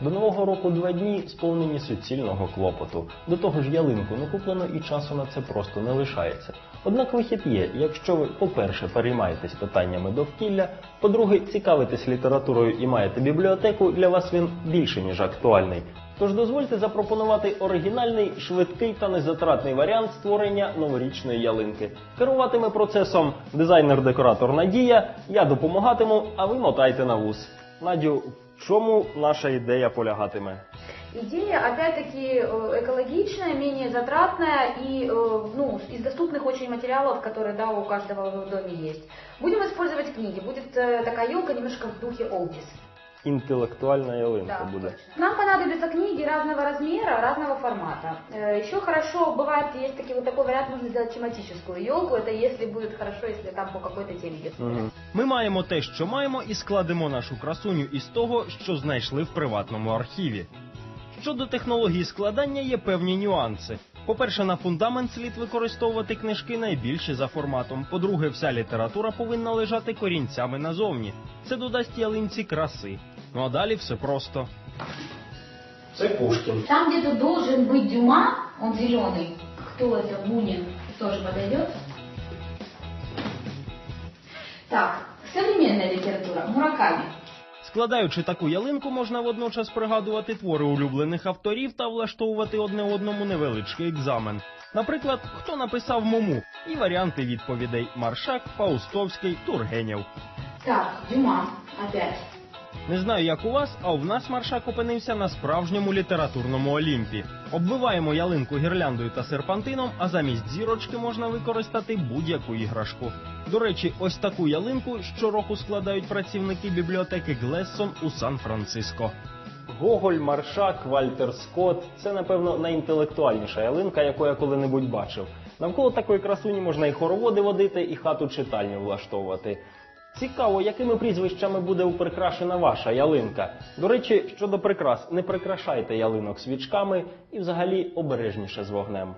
До нового року два дні сповнені суцільного клопоту. До того ж, ялинку не куплено і часу на це просто не лишається. Однак вихід є, якщо ви, по-перше, переймаєтесь питаннями довкілля, по-друге, цікавитесь літературою і маєте бібліотеку, для вас він більше ніж актуальний. Тож дозвольте запропонувати оригінальний, швидкий та незатратний варіант створення новорічної ялинки. Керуватиме процесом дизайнер-декоратор Надія. Я допомагатиму, а ви мотайте на вус. Надю, в чому наша ідея полягатиме? Идея, опять-таки, э, экологичная, менее затратная и э, ну, из доступных очень материалов, которые да, у каждого в доме есть. Будем использовать книги. Будет э, такая елка немножко в духе Олдис. Інтелектуальна ялинка Да, буде. точно. Нам понадобятся книги разного размера, разного формата. Э, Еще хорошо бывает, есть такие, вот такой вариант, можно сделать тематическую елку. Это если будет хорошо, если там по какой-то теме идет. Мгм. Ми маємо те, що маємо, і складемо нашу красуню із того, що знайшли в приватному архіві. Щодо технології складання є певні нюанси. По-перше, на фундамент слід використовувати книжки найбільші за форматом. По-друге, вся література повинна лежати корінцями назовні. Це додасть ялинці краси. Ну а далі все просто. Це Пушкін. Там где-то должен быть Дюма, он зеленый. Кто это? Бунин тоже подойдет. Так, современная литература. Мураками. Складаючи таку ялинку, можна водночас пригадувати твори улюблених авторів та влаштовувати одне одному невеличкий екзамен. Наприклад, хто написав Муму і варіанти відповідей Маршак, Паустовський, Тургенєв. Так, Дюма опять. Не знаю, як у вас, а в нас Маршак опинився на справжньому літературному олімпі. Оббиваємо ялинку гірляндою та серпантином, а замість зірочки можна використати будь-яку іграшку. До речі, ось таку ялинку щороку складають працівники бібліотеки Глессон у Сан-Франциско. Гоголь, Маршак, Вальтер Скотт це, напевно, найінтелектуальніша ялинка, яку я коли-небудь бачив. Навколо такої красуні можна і хороводи водити, і хату читальню влаштовувати. Цікаво, якими прізвищами буде прикрашена ваша ялинка. До речі, щодо прикрас, не прикрашайте ялинок свічками і взагалі обережніше з вогнем.